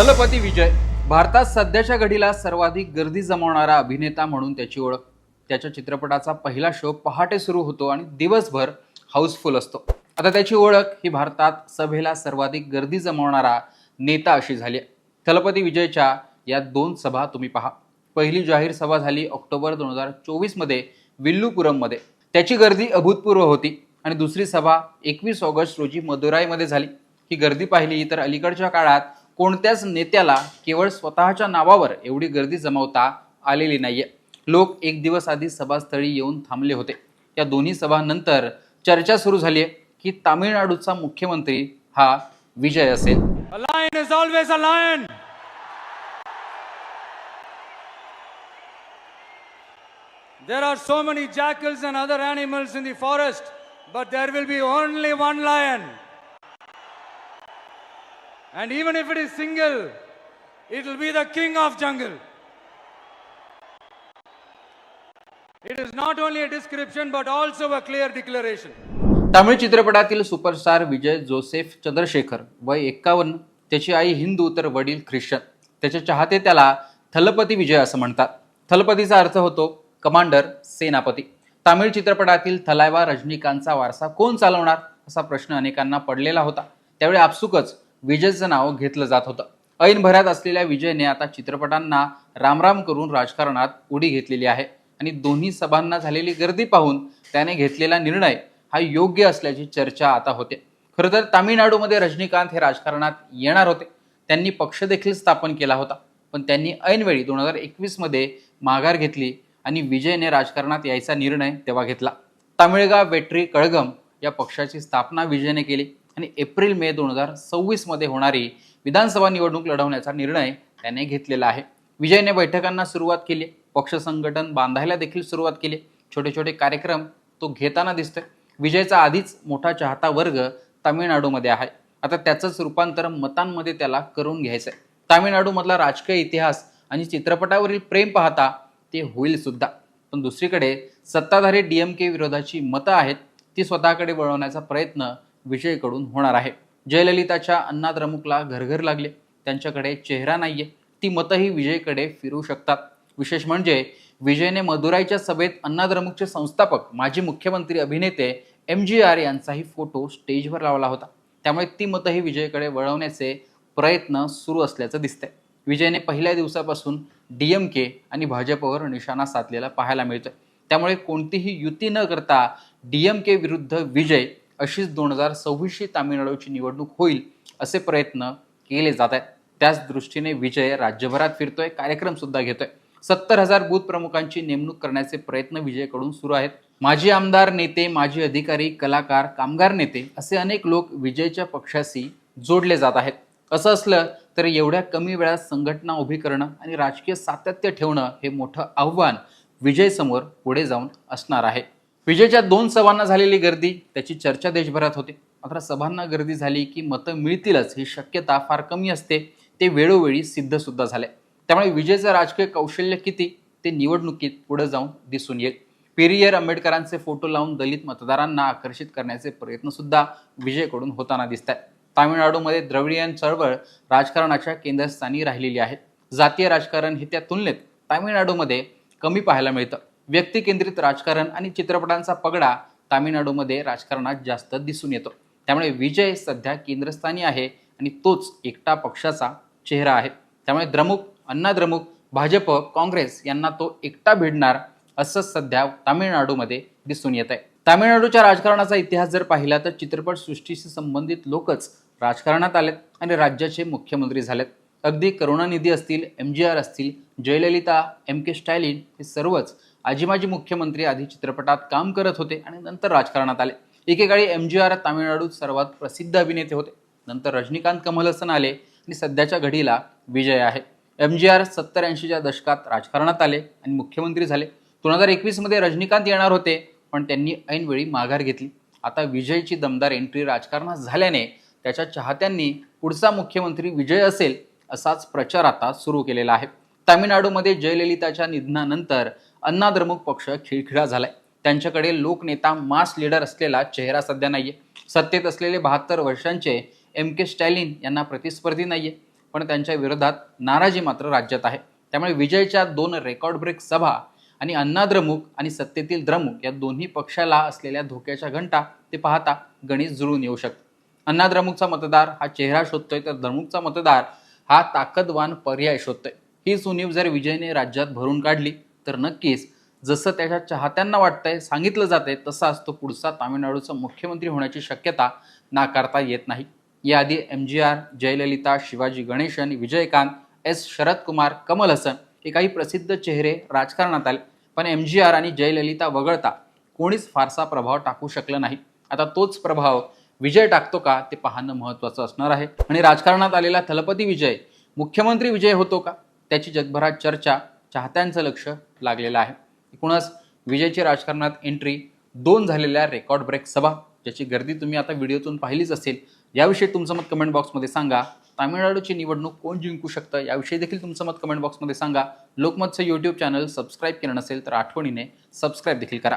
हलपती विजय भारतात सध्याच्या घडीला सर्वाधिक गर्दी जमवणारा अभिनेता म्हणून त्याची ओळख. त्याच्या चित्रपटाचा पहिला शो पहाटे सुरू होतो आणि दिवसभर हाऊसफुल असतो. आता त्याची ओळख ही भारतात सभेला सर्वाधिक गर्दी जमवणारा नेता अशी झाली आहे. थलपती विजयच्या या दोन सभा तुम्ही पहा. पहिली जाहीर सभा झाली ऑक्टोबर दोन हजार चोवीसमध्ये विल्लुपुरममध्ये. त्याची गर्दी अभूतपूर्व होती आणि दुसरी सभा एकवीस ऑगस्ट रोजी मदुराईमध्ये झाली. ही गर्दी पाहिली तर अलीकडच्या काळात कोणत्याच नेत्याला केवळ स्वतःच्या नावावर एवढी गर्दी जमवता आलेली नाहीये. लोक एक दिवस आधी सभास्थळी येऊन थांबले होते. या दोन्ही सभांनंतर चर्चा सुरू झाली आहे की तामिळनाडूचा मुख्यमंत्री हा विजय असेल. There are so many jackals and other animals in the forest, but there will be only one lion. And even if it is single, it will be the king of jungle. It is not only a description but also a clear declaration. Tamil चित्रपटातील superstar विजय Joseph Chandrashekhar वय एक्कावन्न. त्याची आई हिंदू तर वडील Christian. त्याचे चाहते त्याला थलपती विजय असं म्हणतात. थलपतीचा अर्थ होतो कमांडर सेनापती. तामिळ चित्रपटातील थलायवा रजनीकांतचा वारसा कोण चालवणार असा प्रश्न अनेकांना पडलेला होता. त्यावेळी आपसुकच विजयचं नाव घेतलं जात होतं. ऐन भरात असलेल्या विजयने आता चित्रपटांना रामराम करून राजकारणात उडी घेतलेली आहे. आणि दोन्ही सभांना झालेली गर्दी पाहून त्याने घेतलेला निर्णय हा योग्य असल्याची चर्चा आता होते. खरं तर तामिळनाडूमध्ये रजनीकांत हे राजकारणात येणार होते. त्यांनी पक्ष देखील स्थापन केला होता. पण त्यांनी ऐनवेळी दोन हजार एकवीसमध्ये माघार घेतली आणि विजयने राजकारणात यायचा निर्णय तेव्हा घेतला. तामिळगा वेट्री कळगम या पक्षाची स्थापना विजयने केली. आणि एप्रिल मे दोन हजार सव्वीसमध्ये होणारी विधानसभा निवडणूक लढवण्याचा निर्णय त्याने घेतलेला आहे. विजयने बैठकांना सुरुवात केली पक्ष संघटन बांधायला देखील सुरुवात केली छोटे छोटे कार्यक्रम तो घेताना दिसतोय. विजयचा आधीच मोठा चाहता वर्ग तामिळनाडूमध्ये आहे. आता त्याचंच रूपांतर मतांमध्ये त्याला करून घ्यायचंय. तामिळनाडूमधला राजकीय इतिहास आणि चित्रपटावरील प्रेम पाहता ते होईल सुद्धा. पण दुसरीकडे सत्ताधारी डीएमके विरोधाची मतं आहेत ती स्वतःकडे वळवण्याचा प्रयत्न विजयकडून होणार आहे. जयललिताच्या अण्णाद्रमुकला घरघर लागले. त्यांच्याकडे चेहरा नाहीये. ती मतंही विजयकडे फिरू शकतात. विशेष म्हणजे विजयने मदुराईच्या सभेत अण्णाद्रमुकचे संस्थापक माजी मुख्यमंत्री अभिनेते एम जी आर यांचाही फोटो स्टेजवर लावला होता. त्यामुळे ती मतंही विजयकडे वळवण्याचे प्रयत्न सुरू असल्याचं दिसतंय. विजयने पहिल्या दिवसापासून डी एम के आणि भाजपवर निशाणा साधलेला पाहायला मिळतोय. त्यामुळे कोणतीही युती न करता डी एम के विरुद्ध विजय अशीच दोन हजार सव्वीसची तामिळनाडूची निवडणूक होईल असे प्रयत्न केले जात आहेत. त्याच दृष्टीने विजय राज्यभरात फिरतोय कार्यक्रम सुद्धा घेतोय. सत्तर हजार बूथ प्रमुखांची नेमणूक करण्याचे प्रयत्न विजयकडून सुरू आहेत. माजी आमदार नेते माजी अधिकारी कलाकार कामगार नेते असे अनेक लोक विजयच्या पक्षाशी जोडले जात आहेत. असं असलं तर एवढ्या कमी वेळात संघटना उभी करणं आणि राजकीय सातत्य ठेवणं हे मोठं आव्हान विजयसमोर पुढे जाऊन असणार आहे. विजयच्या दोन सभांना झालेली गर्दी त्याची चर्चा देशभरात होते. मात्र सभांना गर्दी झाली की मतं मिळतीलच ही शक्यता फार कमी असते. ते वेळोवेळी सिद्ध सुद्धा झाले त्यामुळे विजयचं राजकीय कौशल्य किती ते निवडणुकीत पुढे जाऊन दिसून येईल. पेरियर आंबेडकरांचे फोटो लावून दलित मतदारांना आकर्षित करण्याचे प्रयत्नसुद्धा विजयकडून होताना दिसत आहेत तामिळनाडूमध्ये द्रविडियन चळवळ राजकारणाच्या केंद्रस्थानी राहिलेली आहे. जातीय राजकारण हे त्या तुलनेत तामिळनाडूमध्ये कमी पाहायला मिळतं. व्यक्तिकेंद्रित राजकारण आणि चित्रपटांचा पगडा तामिळनाडूमध्ये राजकारणात जास्त दिसून येतो. त्यामुळे विजय सध्या केंद्रस्थानी आहे आणि तोच एकटा पक्षाचा चेहरा आहे. त्यामुळे द्रमुक अण्णा द्रमुक भाजप काँग्रेस यांना तो एकटा भिडणार असं सध्या तामिळनाडूमध्ये दिसून येत आहे तामिळनाडूच्या राजकारणाचा इतिहास जर पाहिला तर चित्रपट सृष्टीशी संबंधित लोकच राजकारणात आलेत आणि राज्याचे मुख्यमंत्री झालेत. अगदी करुणानिधी असतील एम जी आर असतील जयललिता एम के स्टॅलिन हे सर्वच आजी माजी मुख्यमंत्री आधी चित्रपटात काम करत होते आणि नंतर राजकारणात आले. एकेकाळी एम जी आर तामिळनाडूत सर्वात प्रसिद्ध अभिनेते होते. नंतर रजनीकांत कमल हसन आले आणि सध्याच्या घडीला विजय आहे. एम जी आर सत्तर ऐंशीच्या दशकात राजकारणात आले आणि मुख्यमंत्री झाले. दोन हजार एकवीसमध्ये रजनीकांत येणार होते पण त्यांनी ऐनवेळी माघार घेतली. आता विजयची दमदार एंट्री राजकारणात झाल्याने त्याच्या चाहत्यांनी पुढचा मुख्यमंत्री विजय असेल असाच प्रचार आता सुरू केलेला आहे. तामिळनाडूमध्ये जयललिताच्या निधनानंतर अण्णाद्रमुक पक्ष खिळखिळा झालाय. त्यांच्याकडे लोकनेता मास लीडर असलेला चेहरा सध्या नाहीये. सत्तेत असलेले बहात्तर वर्षांचे एम के स्टॅलिन यांना प्रतिस्पर्धी नाहीये. पण त्यांच्या विरोधात नाराजी मात्र राज्यात आहे. त्यामुळे विजयच्या दोन रेकॉर्ड ब्रेक सभा आणि अण्णाद्रमुक आणि सत्तेतील द्रमुक या दोन्ही पक्षाला असलेल्या धोक्याच्या घंटा ते पाहता गणित जुळून येऊ शकतं. अण्णाद्रमुकचा मतदार हा चेहरा शोधतोय तर द्रमुकचा मतदार हा ताकदवान पर्याय शोधतोय. ही सुनीव जर विजयने राज्यात भरून काढली तर नक्कीच जसं त्याच्या चाहत्यांना वाटतंय सांगितलं जातंय तसाच तो पुढचा तामिळनाडूचा मुख्यमंत्री होण्याची शक्यता नाकारता येत नाही. याआधी M G R Jayalalithaa Shivaji Ganesan Vijayakanth S Sarath Kumar Kamal Haasan हे काही प्रसिद्ध चेहरे राजकारणात आले. पण एम जी आर आणि जयललिता वगळता कोणीच फारसा प्रभाव टाकू शकलं नाही. आता तोच प्रभाव विजय टाकतो का ते पाहणं महत्त्वाचं असणार आहे. आणि राजकारणात आलेला थलपती विजय मुख्यमंत्री विजय होतो का? त्याची जगभरात चर्चा चाहत्यांचं लक्ष लागलेला आहे. एकूणच विजयची राजकारणात एंट्री दोन झालेल्या रेकॉर्ड ब्रेक सभा ज्याची गर्दी तुम्ही आता व्हिडिओतून पाहिलीच असेल याविषयी तुमचं मत कमेंट बॉक्समध्ये सांगा. तामिळनाडूची निवडणूक कोण जिंकू शकतं याविषयी देखील तुमचं मत कमेंट बॉक्समध्ये सांगा. लोकमतचं यूट्यूब चॅनल सबस्क्राईब केलं नसेल तर आठवणीने सबस्क्राईब देखील करा.